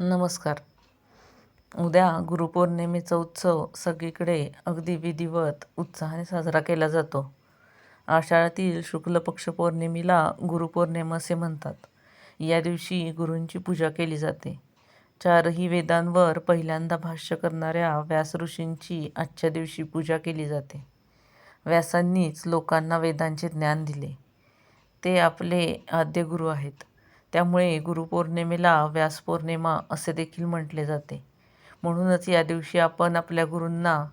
नमस्कार. उद्या गुरुपौर्णिमेचा उत्सव सगळीकडे अगदी विधिवत उत्साहाने साजरा केला जातो. आषाढातील शुक्ल पक्ष पौर्णिमेला गुरुपौर्णिमा असे म्हणतात. या दिवशी गुरूंची पूजा केली जाते. चारही वेदांवर पहिल्यांदा भाष्य करणाऱ्या व्यास ऋषींची आजच्या दिवशी पूजा केली जाते. व्यासांनीच लोकांना वेदांचे ज्ञान दिले. ते आपले आद्यगुरू आहेत. त्यामुळे गुरुपौर्णिमेला व्यासपौर्णिमा असे देखील म्हटले जाते. म्हणूनच या दिवशी आपण आपल्या गुरूंना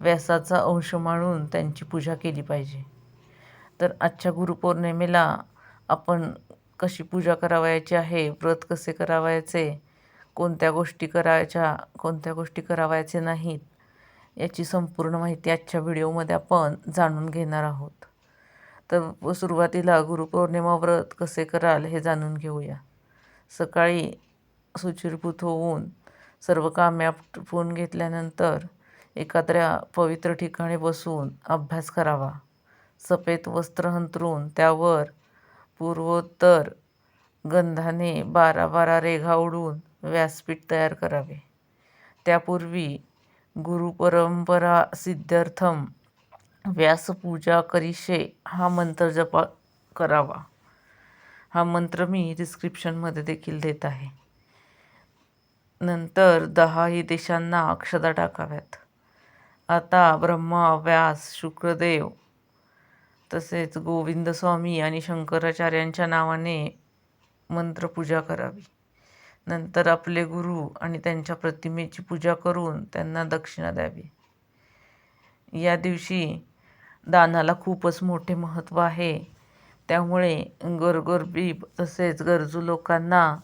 व्यासाचा अंश मानून त्यांची पूजा केली पाहिजे. तर आजच्या गुरुपौर्णिमेला आपण कशी पूजा करावयाची आहे व्रत कसे करावयाचे कोणत्या गोष्टी करायच्या कोणत्या गोष्टी करावयाचे नाहीत याची संपूर्ण माहिती आजच्या व्हिडिओमध्ये आपण जाणून घेणार आहोत. तर सुरुवातीला गुरुपौर्णिमा व्रत कसे कराल हे जाणून घेऊया. सकाळी सुचिरभूत होऊन सर्व कामे आटपून घेतल्यानंतर एखाद्या पवित्र ठिकाणी बसून अभ्यास करावा. सफेद वस्त्र अंथरून त्यावर पूर्वोत्तर गंधाने बारा बारा रेघा उडून व्यासपीठ तयार करावे. त्यापूर्वी गुरुपरंपरा सिद्ध्यर्थम व्यासपूजा करीशे हा मंत्र जप करावा. हा मंत्र मी डिस्क्रिप्शनमध्ये देखील देत आहे. नंतर दहाही देशांना अक्षता टाकाव्यात. आता ब्रह्मा व्यास शुक्रदेव तसेच गोविंद स्वामी आणि शंकराचार्यांच्या नावाने मंत्रपूजा करावी. नंतर आपले गुरु आणि त्यांच्या प्रतिमेची पूजा करून त्यांना दक्षिणा द्यावी. या दिवशी दानाला खूपच मोठे महत्त्व आहे. त्यामुळे गोरगरबी तसेच गरजू लोकांना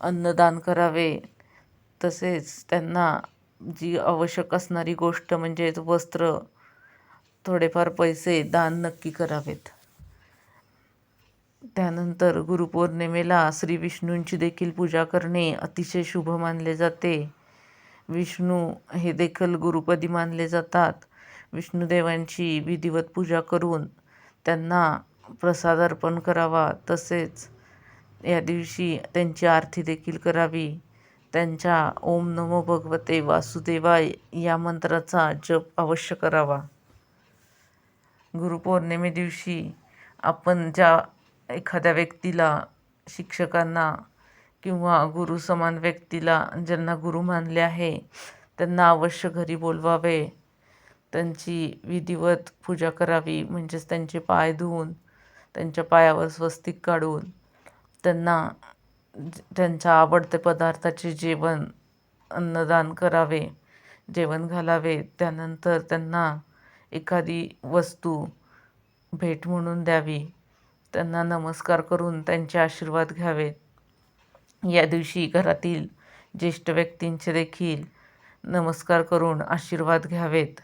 अन्नदान करावे. तसेच त्यांना जी आवश्यक असणारी गोष्ट म्हणजेच वस्त्र थोडेफार पैसे दान नक्की करावेत. त्यानंतर गुरुपौर्णिमेला श्री विष्णूंची देखील पूजा करणे अतिशय शुभ मानले जाते. विष्णू हे देखील गुरुपदी मानले जातात. विष्णुदेवांची विधिवत पूजा करून त्यांना प्रसाद अर्पण करावा. तसेच या दिवशी त्यांची आरती देखील करावी. त्यांच्या ओम नमो भगवते वासुदेवाय या मंत्राचा जप अवश्य करावा. गुरुपौर्णिमे दिवशी आपण ज्या एखाद्या व्यक्तीला शिक्षकांना किंवा गुरु समान व्यक्तीला ज्यांना गुरु मानले आहे त्यांना अवश्य घरी बोलवावे. त्यांची विधिवत पूजा करावी म्हणजेच त्यांचे पाय धुवून त्यांच्या पायावर स्वस्तिक काढून त्यांना त्यांच्या आवडते पदार्थाचे जेवण अन्नदान करावे जेवण घालावे. त्यानंतर त्यांना एखादी वस्तू भेट म्हणून द्यावी. त्यांना नमस्कार करून त्यांचे आशीर्वाद घ्यावेत. या दिवशी घरातील ज्येष्ठ व्यक्तींचे देखील नमस्कार करून आशीर्वाद घ्यावेत.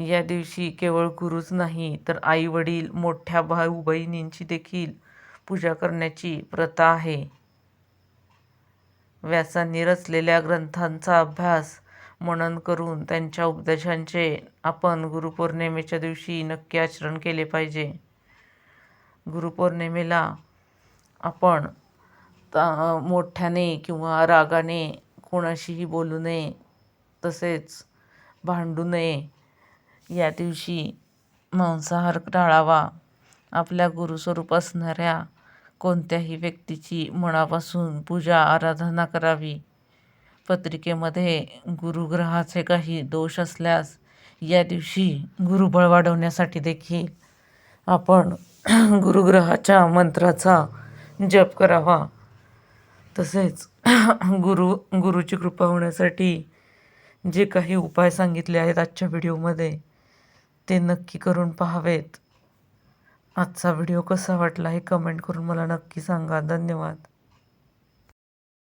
या दिवशी केवळ गुरुच नाही तर आई वडील मोठ्या भाऊ बहिणींची देखील पूजा करण्याची प्रथा आहे. व्यासांनी रचलेल्या ग्रंथांचा अभ्यास मनन करून त्यांच्या उपदेशांचे आपण गुरुपौर्णिमेच्या दिवशी नक्की आचरण केले पाहिजे. गुरुपौर्णिमेला आपण मोठ्याने किंवा रागाने कोणाशीही बोलू नये तसेच भांडू नये या दिवशी मांसाहार टाळावा. आपल्या गुरुस्वरूप असणाऱ्या कोणत्याही व्यक्तीची मनापासून पूजा आराधना करावी. पत्रिकेमध्ये गुरुग्रहाचे काही दोष असल्यास या दिवशी गुरुबळ वाढवण्यासाठी देखील आपण गुरुग्रहाच्या मंत्राचा जप करावा. तसेच गुरु गुरुची कृपा होण्यासाठी जे काही उपाय सांगितले आहेत आजच्या व्हिडिओमध्ये ते नक्की करून पाहावेत. आजचा व्हिडिओ कसा वाटला हे कमेंट करून मला नक्की सांगा. धन्यवाद.